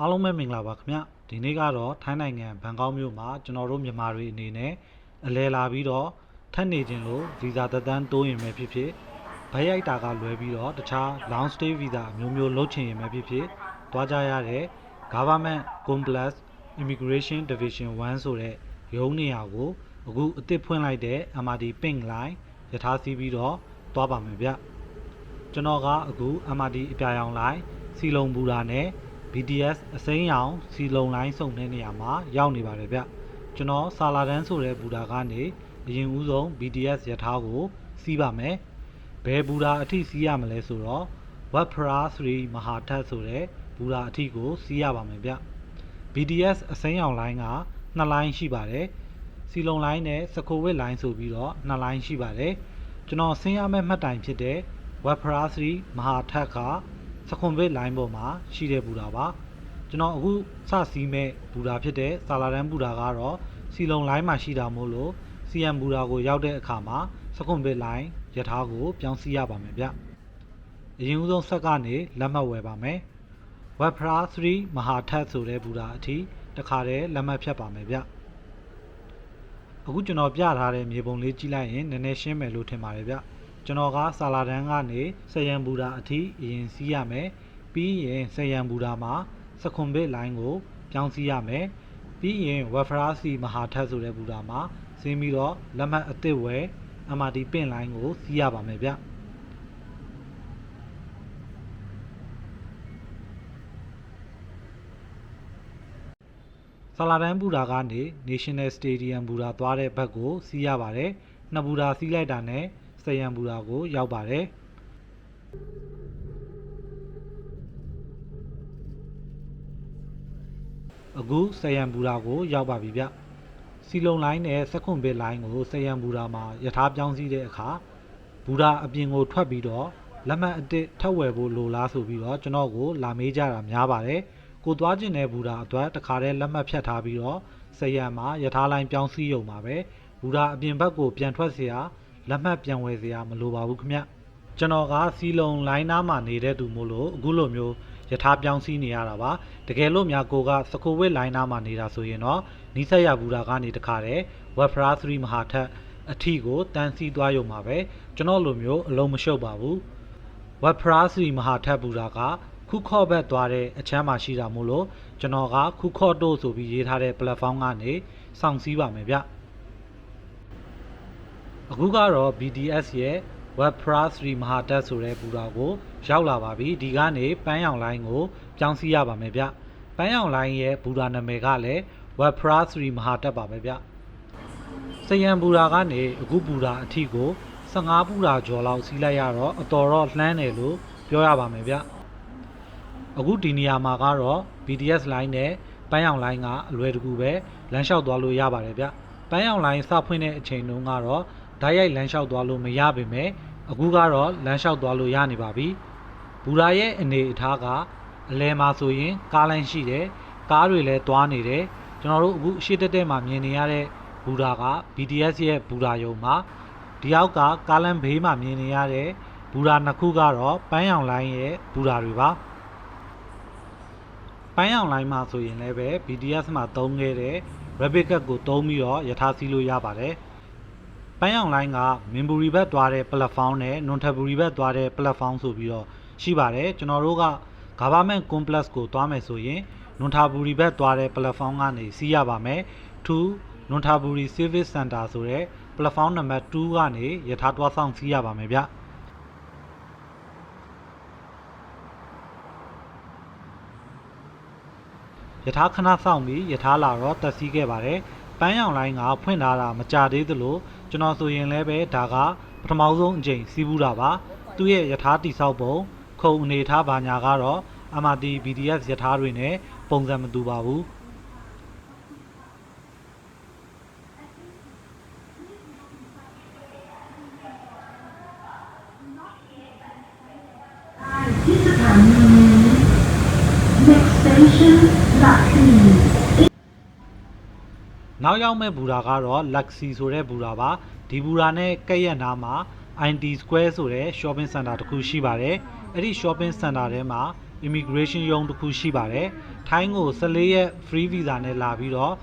အားလုံးပဲမင်္ဂလာပါခင်ဗျဒီနေ့ကတော့ထိုင်းနိုင်ငံဘန်ကောက်မြို့မှာကျွန်တော်တို့မြန်မာတွေအနေနဲ့အလဲလာပြီးတော့ထပ်နေခြင်းလို့ဗီဇာသက်တမ်းတိုးရင်ပဲဖြစ်ဖြစ်ဗိုက်ရိုက်တာကလွဲပြီးတော့တခြား long stay visa အမျိုးမျိုးလုပ်ချင်ရင်ပဲဖြစ်ဖြစ်တွားကြရတဲ့ government complex immigration division 1ဆိုတဲ့ရုံးနေရာကိုအခုအသစ်ဖွင့်လိုက်တဲ့ MRT pink line ရထားစီးပြီးတော့တွားပါမယ်ဗျကျွန်တော်ကအခု MRT အပြာရောင်လိုင်းစီလုံဘူတာနဲ့ BTS အစိမ်းရောင်စီလုံလိုင်းစုံတဲ့နေရာမှာရောက်နေပါတယ်ဗျကျွန်တော်ဆာလာတန်းဆိုတဲ့ဘူတာကနေအရင်ဦးဆုံး BTS ရထားကိုစီးပါမယ်ဘယ်ဘူတာအထိစီးရမလဲဆိုတော့ Wapra 3မဟာထတ်ဆိုတဲ့ဘူတာအထိကိုစီးရပါမယ်ဗျ BTS အစိမ်းရောင်လိုင်းကနှစ်လိုင်းရှိပါတယ်စီလုံလိုင်းနဲ့စကိုဝစ်လိုင်းဆိုပြီးတော့နှစ်လိုင်းရှိပါတယ်ကျွန်တော်ဆင်းရမယ့်မှတ်တိုင်ဖြစ်တဲ့ web browser မဟာထက်က စကွန်ဘစ်လိုင်းပေါ်မှာရှိတဲ့ဘူတာပါကျွန်တော်အခုစစီးမဲ့ဘူတာဖြစ်တဲ့ဆာလာတန်းဘူတာကတော့စီလုံလိုင်းမှာရှိတာမို့လို့ CM ဘူတာကိုရောက်တဲ့အခါမှာစကွန်ဘစ်လိုင်းရထားကိုပြောင်းစီးရပါမယ်ဗျအရင်ဦးဆုံးဆက်ကနေလက်မှတ်ဝယ်ပါမယ် web browser မဟာထက်ဆိုတဲ့ဘူတာအထိတခါတည်းလက်မှတ်ဖြတ်ပါမယ်ဗျအခုကျွန်တော်ပြထားတဲ့မြေပုံလေးကြည့်လိုက်ရင်နည်းနည်းရှင်းမယ်လို့ထင်ပါတယ်ဗျ ကျွန်တော်ကဆာလာတန်းကနေဆယံဘူတာအထိအရင်စီးရမယ်ပြီးရင်ဆယံဘူတာမှာစခွန်ဘစ်လိုင်းကိုပြောင်းစီးရမယ်ပြီးရင်ဝက်ဖရာစီမဟာထက်ဆိုတဲ့ဘူတာမှာဆင်းပြီးတော့လက်မှတ်အသစ်ဝယ် MRT ပင့်လိုင်းကိုစီးရပါမယ်ဗျဆာလာတန်းဘူတာကနေ National Stadium ဘူတာသွားတဲ့ဘက်ကိုစီးရပါတယ်နှစ်ဘူတာစီးလိုက်တာနဲ့ စယံဘူတာကိုရောက်ပါတယ်အခုစယံဘူတာကိုရောက်ပါပြီဗျစီလုံလိုင်းနဲ့စက်ခွန်ဘစ်လိုင်းကိုစယံဘူတာမှာယထာပြောင်းစည်းတဲ့အခါဘူတာအပြင်ကိုထွက်ပြီးတော့လက်မှတ်အတစ်ထပ်ဝယ်ဖို့လိုလားဆိုပြီးတော့ကျွန်တော်ကိုလာမေးကြတာများပါတယ်ကိုသွားကျင်တဲ့ဘူတာအတွက်တခါတည်းလက်မှတ်ဖြတ်ထားပြီးတော့စယံမှာယထာလိုင်းပြောင်းစည်းရုံပါပဲဘူတာအပြင်ဘက်ကိုပြန်ထွက်เสีย လက်မှတ်ပြန်ဝယ်စရာမလိုပါဘူးခင်ဗျကျွန်တော်ကစီလုံလိုင်းနားမှာနေတဲ့သူမို့လို့အခုလိုမျိုးယထာပြောင်းစီးနေရတာပါတကယ်လို့များကိုကစကိုဝစ်လိုင်းနားမှာနေတာဆိုရင်တော့နီးစပ်ရဘူးတာကနေတခါတည်း web browser 3မဟာထက်အထီကိုတန်းစီသွားရုံပါပဲကျွန်တော်လိုမျိုးအလုံးမရှုပ်ပါဘူး web browser မဟာထက်ဘူးတာကခုခော့ဘက်သွားတဲ့အချမ်းမှာရှိတာမို့လို့ကျွန်တော်ကခုခော့တို့ဆိုပြီးရေးထားတဲ့ platform ကနေစောင့်စည်းပါမယ်ဗျ အခုကတော့ BTS ရဲ့ Web Plus 3မဟာတက်ဆိုတဲ့ဘူတာကို ရောက်လာပါပြီဒီကနေပန်းရောင်လိုင်းကိုပြောင်းစီးရပါမယ်ဗျပန်းရောင်လိုင်းရဲ့ဘူတာနာမည်ကလည်း Web Plus 3မဟာတက်ပါပဲဗျစယံဘူတာကနေအခုဘူတာအထိကို15ဘူတာကျော်လောက်စီးလိုက်ရတော့အတော်တော့လှမ်းတယ်လို့ပြောရပါမယ်ဗျအခုဒီနေရာမှာကတော့ BTS လိုင်းနဲ့ပန်းရောင်လိုင်းကအလွယ်တကူပဲလမ်းလျှောက်သွားလို့ရပါတယ်ဗျပန်းရောင်လိုင်းစဖွင့်တဲ့အချိန်တုန်းကတော့ ဓာတ်ရိုက်လမ်းလျှောက်သွားလို့မရပေမဲ့အခုကတော့လမ်းလျှောက်သွားလို့ရနေပါပြီဘူရာရဲ့အနေအထားကအလဲမှာဆိုရင်ကားလိုင်းရှိတယ်ကားတွေလည်းသွားနေတယ်ကျွန်တော်တို့အခုအရှိတက်တက်မှာမြင်နေရတဲ့ဘူရာက BTS ရဲ့ဘူရာယုံမှာဒီအောက်ကကားလမ်းဘေးမှာမြင်နေရတဲ့ဘူရာနှစ်ခုကတော့ပန်းရောင်လိုင်းရဲ့ဘူရာတွေပါပန်းရောင်လိုင်းမှာဆိုရင်လည်းပဲ BTS မှာသုံးခဲ့တဲ့ Rabbit Cat ကိုသုံးပြီးတော့ယထာစီးလို့ရပါတယ် ပန်းရောင်လိုင်းကမင်ဘူရီဘက်သွားတဲ့ platform နဲ့နွန်ထဘူရီဘက်သွားတဲ့ platform ဆိုပြီးတော့ရှိပါတယ်ကျွန်တော်တို့က government complex ကိုသွားမယ်ဆိုရင်နွန်ထဘူရီဘက်သွားတဲ့ platform ကနေစီးရပါမယ်2နွန်ထဘူရီ service center ဆိုတဲ့ platform နံပါတ်2ကနေယထာတွားဆောင်စီးရပါမယ်ဗျယထာခဏဆောင်ပြီးယထာလာတော့တက်စီးခဲ့ပါတယ် ပန်းရောင်လိုင်းကဖွင့်ထားတာမကြသေးသလိုကျွန်တော်ဆိုရင်လည်းပဲဒါကပထမဆုံးအကြိမ်စီးပူးတာပါသူ့ရဲ့ယထာတိဆောက်ပုံခုံအနေထားဘာညာကတော့ MRT BDS ယထာတွေနဲ့ပုံစံမတူပါဘူး နောက်ရောက်မဲ့ဘူရာကတော့ Luxy ဆိုတဲ့ဘူရာပါဒီဘူရာနဲ့ကက်ရက်နားမှာ IT Square ဆိုတဲ့ shopping center တစ်ခုရှိပါတယ်အဲ့ဒီ shopping center ထဲမှာ immigration ရုံးတစ်ခုရှိပါတယ်ထိုင်းကို14ရက် free visa နဲ့လာပြီးတော့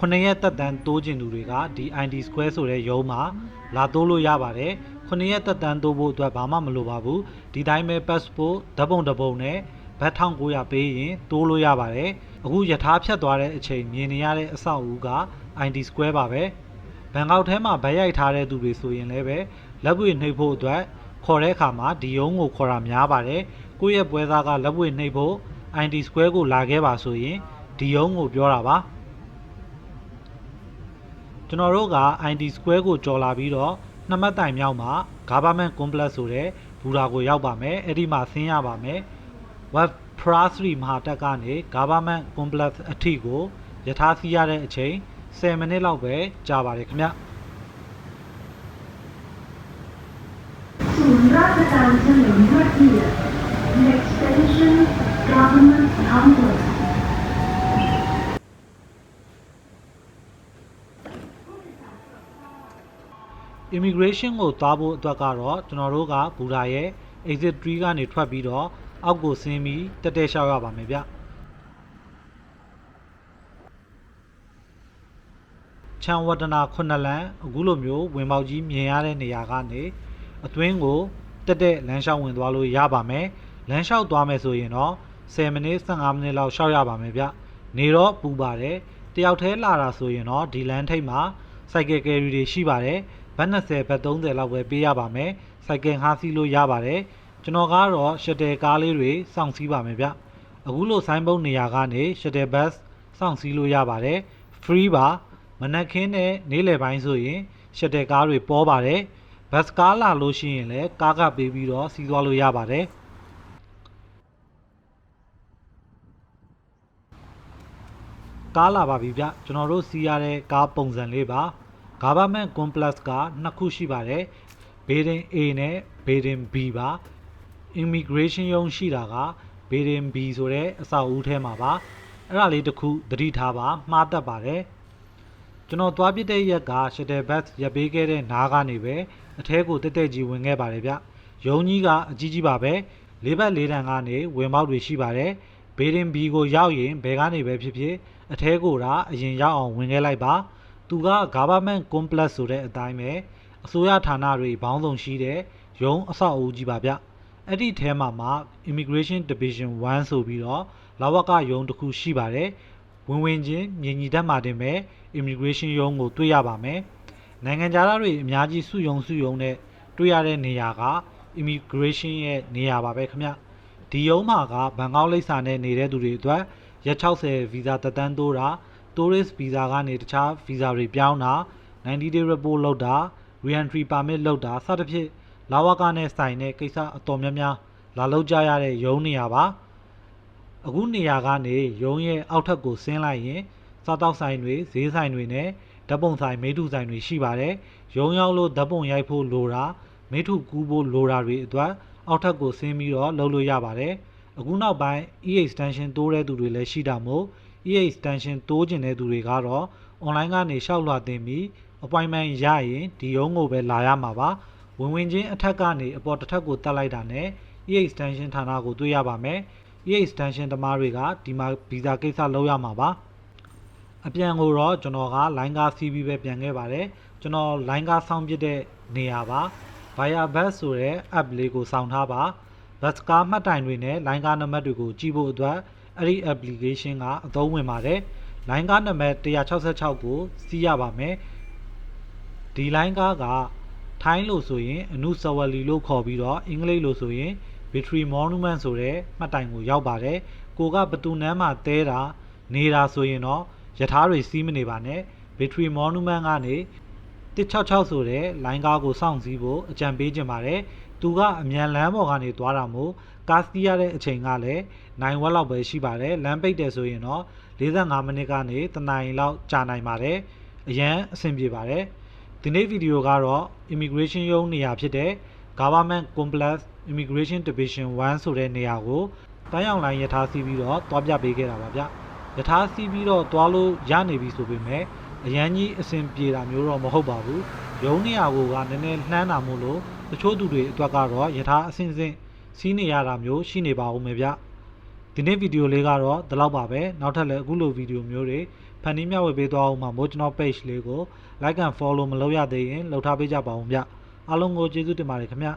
9ရက်သက်တမ်းတိုးကျင်သူတွေကဒီ ID Square ဆိုတဲ့ရုံးမှာလာတိုးလို့ရပါတယ်9ရက်သက်တမ်းတိုးဖို့အတွက်ဘာမှမလိုပါဘူးဒီတိုင်းပဲ passport ဓာတ်ပုံတစ်ပုံနဲ့ ဘတ်1900ပေးရင်တိုးလို့ရပါတယ်အခုယထာဖြတ်သွားတဲ့အချိန်မြင်နေရတဲ့အဆောက်အဦက ID Square ပါပဲဘန်ကောက်ထဲမှာဗတ်ရိုက်ထားတဲ့သူတွေဆိုရင်လည်းပဲလက်ပွေနှိပ်ဖို့အတွက်ခေါ်တဲ့အခါမှာဒီရုံးကိုခေါ်တာများပါတယ်ကိုယ့်ရဲ့ပွဲသားကလက်ပွေနှိပ်ဖို့ ID Square ကိုလာခဲ့ပါဆိုရင်ဒီရုံးကိုပြောတာပါကျွန်တော်တို့က ID Square ကိုကြော်လာပြီးတော့နှစ်မှတ်တိုင်မြောက်မှာ Government Complex ဆိုတဲ့ဘူတာကိုရောက်ပါမယ်အဲ့ဒီမှာဆင်းရပါမယ် Web Prasri မဟာတက်ကနေ Government Complex အထိကိုယထာစီးရတဲ့အချိန်10မိနစ်လောက်ပဲကြာပါတယ်ခင်ဗျ ศูนย์ราชการเฉลิมพระเกียรติ Next station Government Complex immigration ကိုသွားဖို့အတွက်ကတော့ကျွန်တော်တို့ကဘူတာရဲ့ exit 3ကနေထွက်ပြီးတော့ အောက်ကိုဆင်းပြီးတက်တက်လျှောက်ရပါမယ်ဗျချန်ဝတနာခုနှစ်လမ်းအခုလိုမျိုးဝင်ပေါက်ကြီးမြင်ရတဲ့နေရာကနေအတွင်းကိုတက်တက်လမ်းလျှောက်ဝင်သွားလို့ရပါမယ်လမ်းလျှောက်သွားမယ်ဆိုရင်တော့10မိနစ်15မိနစ်လောက်လျှောက်ရပါမယ်ဗျနေတော့ပူပါတယ်တယောက်တည်းလာတာဆိုရင်တော့ဒီလမ်းထိပ်မှာစိုက်ကယ်ကယ်ရီတွေရှိပါတယ်ဘတ်20ဘတ်30လောက်ပဲပေးရပါမယ်စိုက်ကယ်ငှားစီးလို့ရပါတယ် ကျွန်တော်ကတော့ရှက်တယ်ကားလေးတွေစောင့်စီးပါမယ်ဗျအခုလိုဆိုင်းဘုတ်နေရာကနေရှက်တယ်ဘတ်စောင့်စီးလို့ရပါတယ် free ပါမနက်ခင်းနဲ့နေ့လယ်ပိုင်းဆိုရင်ရှက်တယ်ကားတွေပေါ်ပါတယ်ဘတ်ကားလာလို့ရှိရင်လည်းကားကပေးပြီးတော့စီးသွားလို့ရပါတယ်ကားလာပါပြီဗျကျွန်တော်တို့စီးရတဲ့ကားပုံစံလေးပါ government complex ကနှစ်ခုရှိပါတယ် building A နဲ့ building B ပါ immigration ရုံးရှိတာက building B ဆိုတဲ့အဆောက်အဦထဲမှာပါအဲ့ဒါလေးတစ်ခုသတိထားပါမှားတတ်ပါတယ်ကျွန်တော်သွားပြတဲ့ရက်က shuttle bus ရပ်ပေးခဲ့တဲ့နားကနေပဲအထဲကိုတက်တက်ကြီးဝင်ခဲ့ပါတယ်ဗျရုံးကြီးကအကြီးကြီးပါပဲလေးဘက်လေးတန်ကနေဝင်ပေါက်တွေရှိပါတယ်ဘေးရင်ဘီကိုရောက်ရင်ဘယ်ကနေပဲဖြစ်ဖြစ်အထဲကိုဒါအရင်ရောက်အောင်ဝင်ခဲ့လိုက်ပါသူက government complex ဆိုတဲ့အတိုင်းပဲအစိုးရဌာနတွေဘောင်းဆောင်ရှိတဲ့ရုံးအဆောက်အဦကြီးပါဗျ အဲ့ဒီထဲမှာမှ immigration division 1ဆိုပြီးတော့လာဝကရုံးတစ်ခုရှိပါတယ်ဝင်ဝင်ချင်းမြင်ညီတတ်မှတင်ပဲ immigration ရုံးကိုတွေ့ရပါမယ်နိုင်ငံခြားသားတွေအများကြီးစုယုံစုယုံနဲ့တွေ့ရတဲ့နေရာက immigration ရဲ့နေရာပါပဲခင်ဗျဒီရုံးမှာကဘန်ကောက်လိပ်စာနဲ့နေတဲ့သူတွေအတွက်ရက်60ဗီဇာတက်တန်းတိုးတာ tourist visa ကနေတခြား visa တွေပြောင်းတာ90 day report လုပ်တာ re-entry permit လုပ်တာစသဖြင့် လာဝကနဲ့ဆိုင်တဲ့ကိစ္စအတော်များများလာလုပ်ကြရတဲ့ရုံးနေရာပါအခုနေရာကနေရုံးရဲ့အောက်ထပ်ကိုဆင်းလိုက်ရင်စားတောက်ဆိုင်တွေဈေးဆိုင်တွေနဲ့ဓာတ်ပုံဆိုင်မိထုဆိုင်တွေရှိပါတယ်ရုံးရောက်လို့ဓာတ်ပုံရိုက်ဖို့လိုတာမိထုကူးဖို့လိုတာတွေအတွက်အောက်ထပ်ကိုဆင်းပြီးတော့လုပ်လို့ရပါတယ်အခုနောက်ပိုင်း e extension တိုးတဲ့သူတွေလည်းရှိတာမို့ e extension တိုးကျင်တဲ့သူတွေကတော့ online ကနေရှောက်လွှာတင်ပြီး appointment ရရင်ဒီရုံးကိုပဲလာရမှာပါ ဝင်ဝင်ချင်းအထက်ကနေအပေါ်တစ်ထပ်ကိုတက်လိုက်တာနဲ့ e extension ဌာနကိုတွေ့ရပါမယ် e extension တမားတွေကဒီမှာဗီဇာကိစ္စလုပ်ရမှာပါအပြန်ကိုတော့ကျွန်တော်က line ကားစီးပြီးပဲပြန်ခဲ့ပါတယ်ကျွန်တော် line ကားဆောင်းပြတဲ့နေရာပါ via bus ဆိုတဲ့ app လေးကိုစောင့်ထားပါ bus ကားမှတ်တိုင်တွေနဲ့ line ကားနံပါတ်တွေကိုကြည့်ဖို့အတွက်အဲ့ဒီ application ကအသုံးဝင်ပါတယ် line ကားနံပါတ်166ကိုစီးရပါမယ်ဒီ line ကားက ထိုင်းလို့ဆိုရင်အနုစဝလီလို့ခေါ်ပြီးတော့အင်္ဂလိပ်လို့ဆိုရင် Victory Monument ဆိုတဲ့မှတ်တိုင်ကိုရောက်ပါတယ်ကိုကဘသူနန်းမှာတဲတာနေတာဆိုရင်တော့ယထာတွေစီးမနေပါနဲ့ Victory Monument ကနေ166ဆိုတဲ့လိုင်းကားကိုစောင့်စည်းဖို့အကြံပေးခြင်းပါတယ်သူကအမြန်လမ်းပေါ်ကနေသွားတာမို့ကားစီးရတဲ့အချိန်ကလည်းနိုင်ဝက်လောက်ပဲရှိပါတယ်လမ်းပိတ်တယ်ဆိုရင်တော့45မိနစ်ကနေတနာရီလောက်ကြာနိုင်ပါတယ်အရန်အဆင်ပြေပါတယ် ဒီနေ့ဗီဒီယိုကတော့ immigration ရုံးနေရာဖြစ်တဲ့ Government Complex Immigration Division 1ဆိုတဲ့နေရာကိုတိုင်းအောင်လိုင်းယထာစီးပြီးတော့တွားပြပေးခဲ့တာပါဗျယထာစီးပြီးတော့တွားလို့ရနေပြီဆိုပေမဲ့အရန်ကြီးအဆင်ပြေတာမျိုးတော့မဟုတ်ပါဘူးရုံးနေရာကိုကနည်းနည်းနှမ်းတာမို့လို့တချို့သူတွေအတွက်ကတော့ယထာအဆင့်ဆင့်စီးနေရတာမျိုးရှိနေပါဦးမယ်ဗျဒီနေ့ဗီဒီယိုလေးကတော့ဒီလောက်ပါပဲနောက်ထပ်လည်းအခုလိုဗီဒီယိုမျိုးတွေ ဖန်တီးမျှဝေပေးသွားအောင်မှာမို့ကျွန်တော် page လေးကို like and follow မလုပ်ရသေးရင်လုပ်ထားပေးကြပါဦးဗျအားလုံးကိုကျေးဇူးတင်ပါတယ်ခင်ဗျ